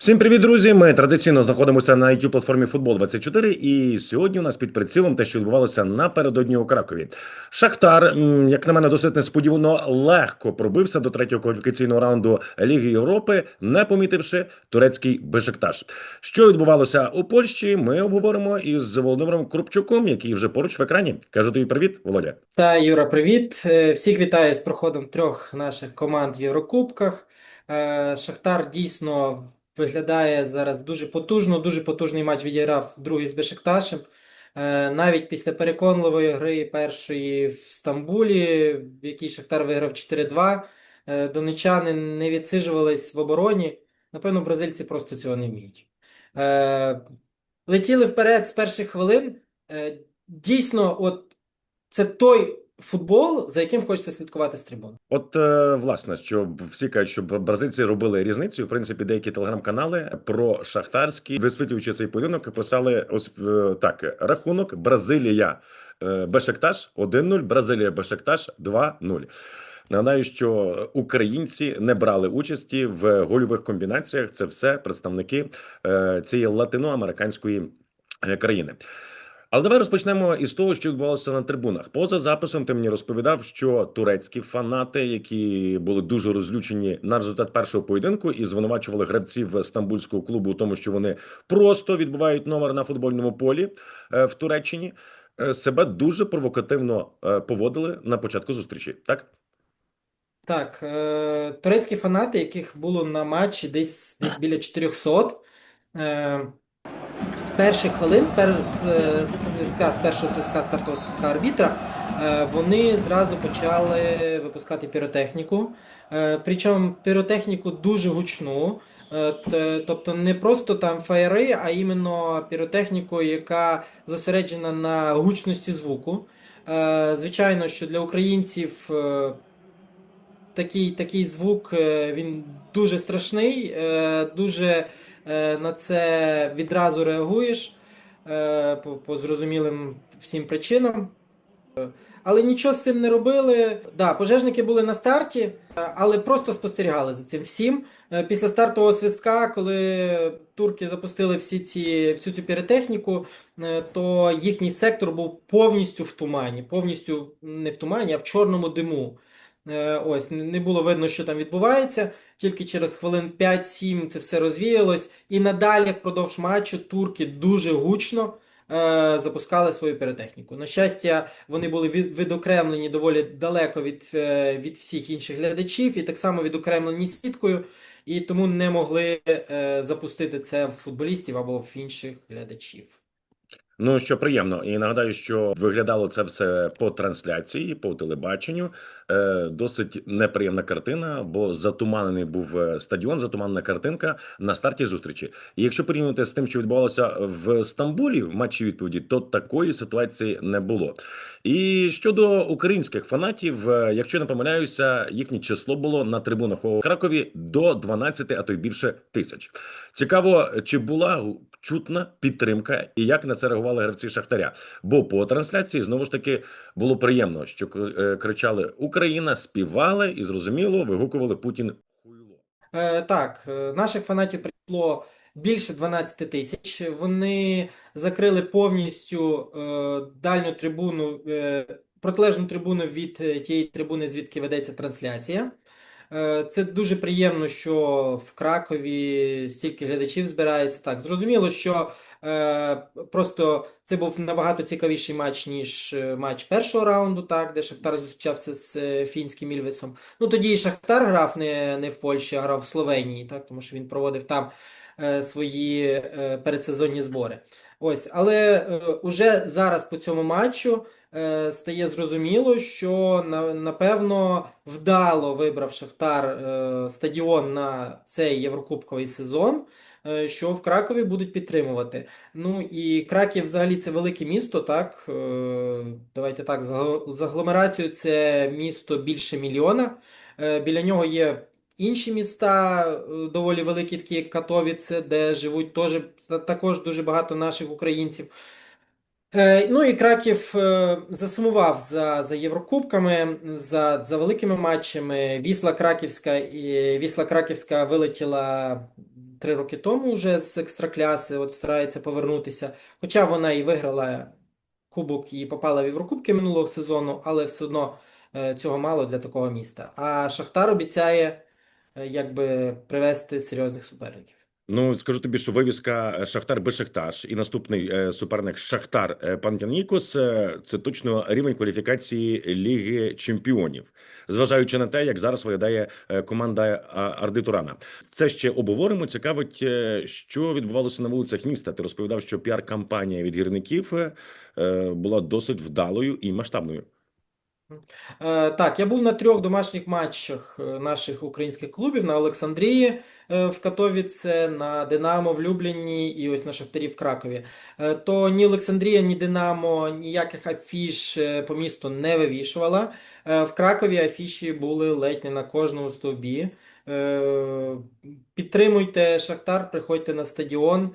Всім привіт, друзі! Ми традиційно знаходимося на youtube платформі Футбол 24 І сьогодні у нас під прицілом те, що відбувалося напередодні у Кракові. Шахтар, як на мене, досить несподівано легко пробився до третього кваліфікаційного раунду Ліги Європи, не помітивши турецький Бешикташ. Що відбувалося у Польщі? Ми обговоримо із Володимиром Крупчуком, який вже поруч в екрані. Кажу тобі привіт, Володя. Та, Юра, привіт. Е, Всіх вітаю з проходом трьох наших команд в Єврокубках. Е, Шахтар дійсно виглядає зараз дуже потужно, дуже потужний матч відіграв другий з Бешикташем. Е, Навіть після переконливої гри першої в Стамбулі, в якій Шахтар виграв 4-2, е, донечани не відсиджувались в обороні. Напевно, бразильці просто цього не вміють. Е, Летіли вперед з перших хвилин. Дійсно, от це той футбол, за яким хочеться слідкувати з трибун. От е, власне, що всі кажуть, що бразильці робили різницю. В принципі, деякі телеграм-канали про шахтарський, висвітлюючи цей поєдинок, писали ось е, так: рахунок Бразилія е, Бешекташ 1-0, Бразилія Бешекташ 2-0. Нагадаю, що українці не брали участі в гольових комбінаціях. Це все представники цієї латиноамериканської країни. Але давай розпочнемо із того, що відбувалося на трибунах. Поза записом ти мені розповідав, що турецькі фанати, які були дуже розлючені на результат першого поєдинку, і звинувачували гравців стамбульського клубу у тому, що вони просто відбувають номер на футбольному полі е, в Туреччині, е, себе дуже провокативно е, поводили на початку зустрічі. Так Так, турецькі фанати, яких було на матчі десь, десь біля 400, е, з перших хвилин, з, пер, з, свистка, з першого свистка стартового свистка арбітра, е, вони зразу почали випускати піротехніку. Е, причому піротехніку дуже гучну. Е, Тобто не просто там фаєри, а іменно піротехніку, яка зосереджена на гучності звуку. Звичайно, що для українців такий, такий звук він дуже страшний, дуже на це відразу реагуєш е, по, зрозумілим всім причинам. Е, Але нічого з цим не робили. Да, пожежники були на старті, е, але просто спостерігали за цим всім. Е, Після стартового свистка, коли турки запустили всі ці, всю цю піротехніку, е, то їхній сектор був повністю в тумані, повністю не в тумані, а в чорному диму. Е, Ось, не було видно, що там відбувається. Тільки через хвилин 5-7 це все розвіялось. І надалі впродовж матчу турки дуже гучно е, запускали свою піротехніку. На щастя, вони були від, відокремлені доволі далеко від, е, від всіх інших глядачів, і так само відокремлені сіткою, і тому не могли е, запустити це в футболістів або в інших глядачів. Ну що приємно, і нагадаю, що виглядало це все по трансляції, по телебаченню. Е, досить неприємна картина, бо затуманений був е, стадіон, затуманена картинка на старті зустрічі. І якщо порівнювати з тим, що відбувалося в Стамбулі в матчі відповіді, то такої ситуації не було. І щодо українських фанатів, е, якщо не помиляюся, їхнє число було на трибунах у Кракові до 12, а то й більше тисяч. Цікаво, чи була чутна підтримка і як на це реагували гравці Шахтаря. Бо по трансляції знову ж таки було приємно, що кричали Україна, співали і зрозуміло вигукували Путін хуйло. Е, так, е, наших фанатів прийшло більше 12 тисяч. Вони закрили повністю е, дальню трибуну, е, протилежну трибуну від е, тієї трибуни, звідки ведеться трансляція. Е, Це дуже приємно, що в Кракові стільки глядачів збирається. Так, зрозуміло, що е, просто це був набагато цікавіший матч, ніж е, матч першого раунду, так, де Шахтар зустрічався з фінським Ільвесом. Ну тоді і Шахтар грав не, не в Польщі, а грав в Словенії, так, тому що він проводив там свої е, передсезонні збори. Ось, але е, уже зараз по цьому матчу е, стає зрозуміло, що напевно вдало вибрав Шахтар е, стадіон на цей єврокубковий сезон. е, Що в Кракові будуть підтримувати. Ну і Краків взагалі це велике місто, так? Е, Давайте так, за агломерацією це місто більше мільйона. Е, Біля нього є інші міста, е, доволі великі, такі як Катовіце, де живуть теж, також дуже багато наших українців. Е, Ну і Краків е, засумував за, за Єврокубками, за, за великими матчами. Вісла Краківська і Вісла Краківська вилетіла три роки тому вже з екстракляси, от старається повернутися. Хоча вона і виграла кубок і попала в Єврокубки минулого сезону, але все одно цього мало для такого міста. А Шахтар обіцяє якби привести серйозних суперників. Ну скажу тобі, що вивіска е, Шахтар Бешикташ і наступний е, суперник Шахтар е, Пантянікос е, це точно рівень кваліфікації Ліги Чемпіонів, зважаючи на те, як зараз виглядає е, команда а, Арди Турана. Це ще обговоримо. Цікавить, е, що відбувалося на вулицях міста. Ти розповідав, що піар-кампанія від гірників е, е, була досить вдалою і масштабною. Е, Так, я був на трьох домашніх матчах е, наших українських клубів на Олександрії е, в Катовіце, на Динамо в Любліні і ось на Шахтарі в Кракові. То ні Олександрія, ні Динамо ніяких афіш по місту не вивішувала. В Кракові афіші були ледь не на кожному стовбі. Підтримуйте Шахтар, приходьте на стадіон.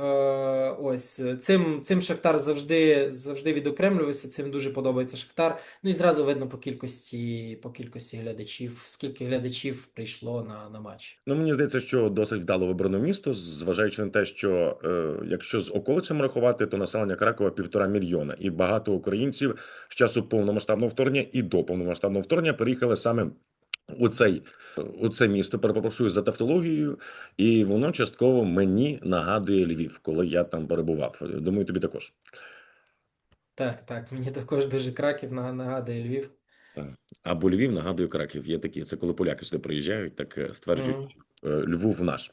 Е, Ось цим, цим Шахтар завжди, завжди відокремлювався, цим дуже подобається Шахтар. Ну і зразу видно по кількості, по кількості глядачів, скільки глядачів прийшло на, на матч. Ну, мені здається, що досить вдало вибрано місто, зважаючи на те, що е, якщо з околицями рахувати, то населення Кракова півтора мільйона, і багато українців з часу повномасштабного вторгнення і до повномасштабного вторгнення переїхали саме у цей у це місто. Перепрошую за тавтологією, і воно частково мені нагадує Львів, коли я там перебував. Думаю, тобі також. Так, так, мені також дуже Краків нагадує Львів. Або Львів нагадує Краків. Є такі. Це коли поляки сюди приїжджають, так е, стверджують, е, Львов наш.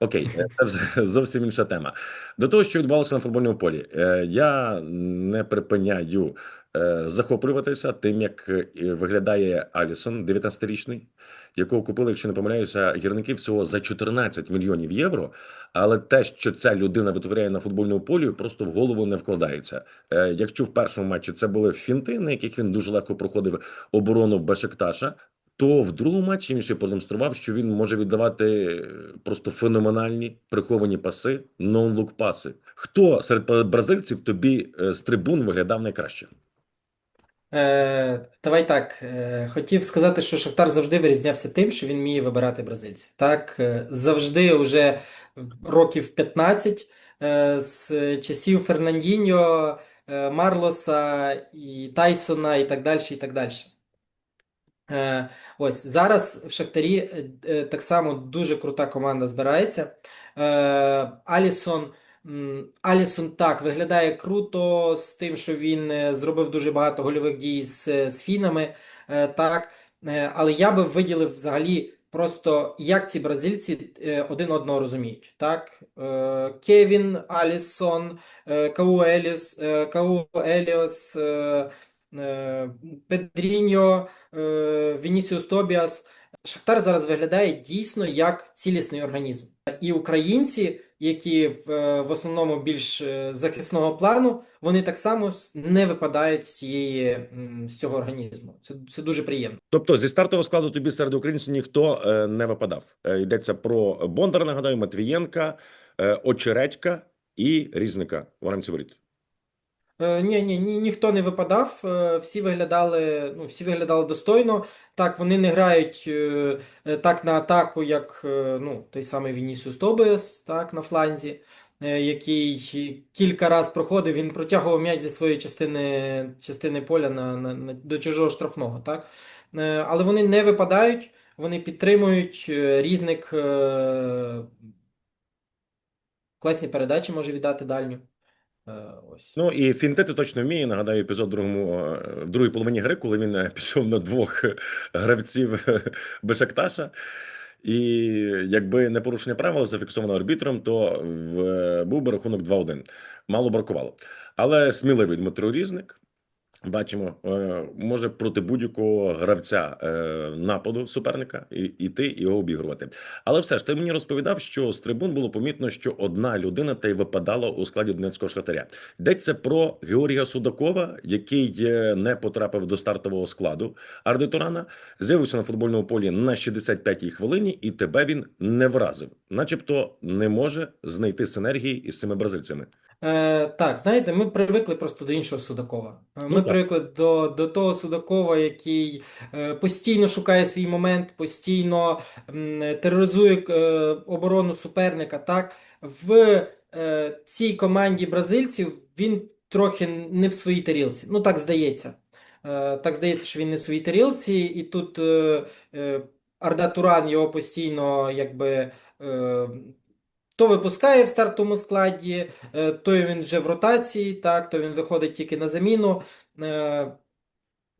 Окей, е, це зовсім інша тема. До того, що відбувалося на футбольному полі, я не припиняю захоплюватися тим, як е, виглядає Алісон, 19-річний, якого купили, якщо не помиляюся, гірники всього за 14 мільйонів євро. Але те, що ця людина витворяє на футбольному полі, просто в голову не вкладається. Е, Якщо в першому матчі це були фінти, на яких він дуже легко проходив оборону Бешикташа, то в другому матчі він ще продемонстрував, що він може віддавати е, просто феноменальні приховані паси, нон-лук паси. Хто серед бразильців тобі е, з трибун виглядав найкраще? Е, давай так. Е, хотів сказати, що Шахтар завжди вирізнявся тим, що він вміє вибирати бразильців. Так, е, завжди вже років 15 е, з часів Фернандіньо, е, Марлоса і Тайсона і так далі, і так далі. Е, ось зараз в Шахтарі е, е, так само дуже крута команда збирається. Е, Алісон, Алісон так виглядає круто з тим, що він е, зробив дуже багато гольових дій з, е, з фінами. Е, так, але я би виділив взагалі просто як ці бразильці один одного розуміють. Так, Кевін, Алісон, Кау Еліс, Кау Еліос. Педріньо, Вінісіус Тобіас. Шахтар зараз виглядає дійсно як цілісний організм. І українці, які в, е, в основному більш е, захисного плану, вони так само не випадають з цієї, з цього організму. Це, це дуже приємно. Тобто зі стартового складу тобі серед українців ніхто е, не випадав. Йдеться про Бондар, нагадаю, Матвієнка, Очередька і Різника в рамці воріт. Е, Ні, ні, ні, ніхто не випадав. е, Всі виглядали, ну, всі виглядали достойно. Так, вони не грають е, так на атаку, як ну, той самий Вінісіус Тобіас, так, на фланзі, який кілька разів проходив, він протягував м'яч зі своєї частини, частини поля на, на, на, до чужого штрафного. Так? Але вони не випадають, вони підтримують різник. Класні передачі може віддати дальню. Е, Ось. Ну і фінтети точно вміє. Нагадаю, епізод другому е, в другій половині гри, коли він е, пішов на двох гравців Бешакташа. І якби не порушення правил зафіксовано арбітром, то в, був би рахунок 2-1. Мало бракувало. Але сміливий Дмитро Різник. Бачимо, е, може проти будь-якого гравця е, нападу суперника іти і його обігрувати. Але все ж ти мені розповідав, що з трибун було помітно, що одна людина та й випадала у складі Донецького шахтаря. Йдеться про Георгія Судакова, який е, не потрапив до стартового складу Ардитурана, з'явився на футбольному полі на 65-й хвилині, і тебе він не вразив, начебто не може знайти синергії із цими бразильцями. Е, так, знаєте, ми привикли просто до іншого Судакова. Е, Ми Ну так. привикли до, до того Судакова, який е, постійно шукає свій момент, постійно м, тероризує е, оборону суперника. Так, в е, цій команді бразильців він трохи не в своїй тарілці. Ну, так здається. Е, так здається, що він не в своїй тарілці, і тут е, е, Арда Туран його постійно якби. Е, то випускає в стартовому складі, той то він вже в ротації, так, то він виходить тільки на заміну. Е,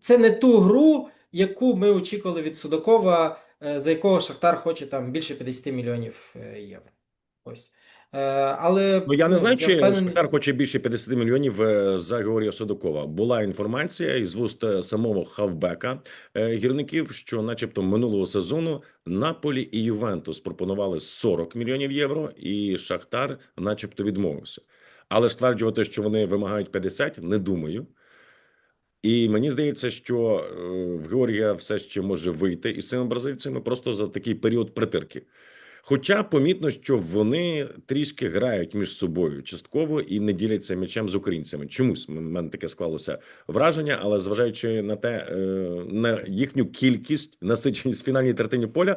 Це не ту гру, яку ми очікували від Судакова, е, за якого Шахтар хоче там більше 50 мільйонів е, євро. Ось. Е, Але Ну я не ну, знаю, я чи. Шахтар хоче більше 50 мільйонів е, за Георгія Судакова. Була інформація із вуст е, самого хавбека гірників, що, начебто, минулого сезону Наполі і Ювентус пропонували 40 мільйонів євро, і Шахтар, начебто, відмовився. Але стверджувати, що вони вимагають 50, не думаю. І мені здається, що в Георгія все ще може вийти із цими бразильцями просто за такий період притирки. Хоча помітно, що вони трішки грають між собою частково і не діляться м'ячем з українцями. Чомусь в мене таке склалося враження, але зважаючи на те, е, на їхню кількість, насиченість в фінальній третині поля,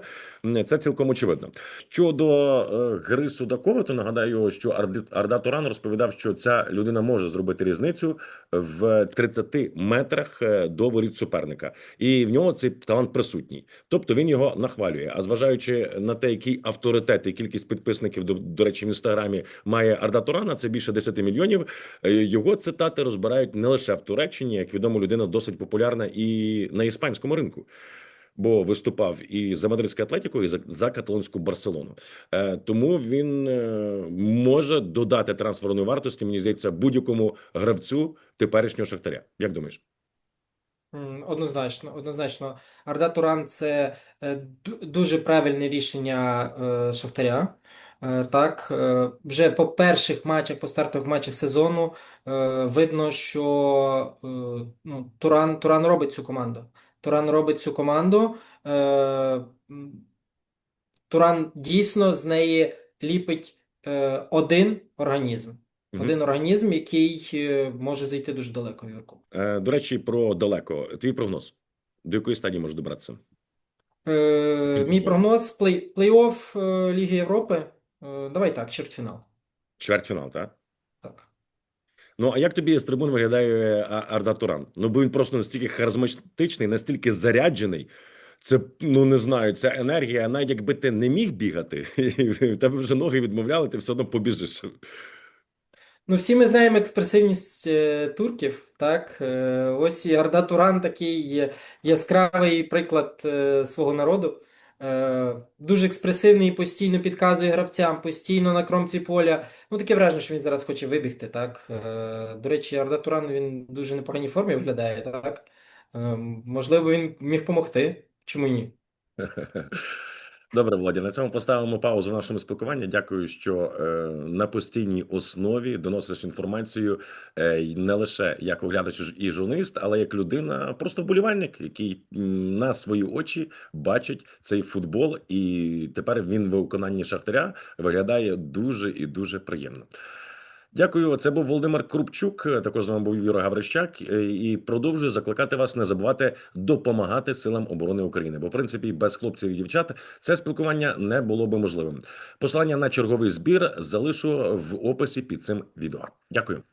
це цілком очевидно. Щодо е, гри Судакова, то нагадаю, що Арда Туран розповідав, що ця людина може зробити різницю в 30 метрах е, до воріт суперника, і в нього цей талант присутній. Тобто він його нахвалює. А зважаючи на те, який авторитет і кількість підписників до, до речі в інстаграмі має Арда Турана, це більше 10 мільйонів. е, Його цитати розбирають не лише в Туреччині, як відомо, людина досить популярна і на іспанському ринку. Бо виступав і за мадридське Атлетіко, і за, за каталонську Барселону. Е, тому він е, може додати трансферної вартості. Мені здається, будь-якому гравцю теперішнього шахтаря. Як думаєш? Однозначно, однозначно. Арда Туран це е, дуже правильне рішення е, Шахтаря. Е, Так, вже по перших матчах, по стартових матчах сезону видно, що ну, Туран, Туран робить цю команду. Туран робить цю команду. Туран дійсно з неї ліпить один організм. Один організм, який е, може зайти дуже далеко Єврокубок. Е, до речі, про далеко. Твій прогноз. До якої стадії може добратися? Е, мій прогноз плей, плей-офф е, Ліги Європи. Е, давай так, чвертьфінал. Чвертьфінал, так? Так. Ну а як тобі з трибун виглядає Арда Туран? Ну бо він просто настільки харизматичний, настільки заряджений. Це ну не знаю, ця енергія. Навіть якби ти не міг бігати, і в тебе вже ноги відмовляли, ти все одно побіжиш. Ну, всі ми знаємо експресивність е, турків, так? Е, ось і Арда Туран такий яскравий приклад е, свого народу. Дуже експресивний, постійно підказує гравцям, постійно на кромці поля. Ну, таке враження, що він зараз хоче вибігти, так? До речі, Арда Туран він в дуже непоганій формі виглядає, так? Е, можливо, він міг допомогти. Чому ні? Добре, Владі, на цьому поставимо паузу в нашому спілкуванні. Дякую, що е, на постійній основі доносиш інформацію е, не лише як оглядач і журналіст, але як людина, просто вболівальник, який на свої очі бачить цей футбол, і тепер він в виконанні шахтаря виглядає дуже і дуже приємно. Дякую. Це був Володимир Крупчук. Також з вами був Юра Гаврищак. Е, І продовжую закликати вас не забувати допомагати силам оборони України. Бо в принципі без хлопців і дівчат це спілкування не було би можливим. Посилання на черговий збір залишу в описі під цим відео. Дякую.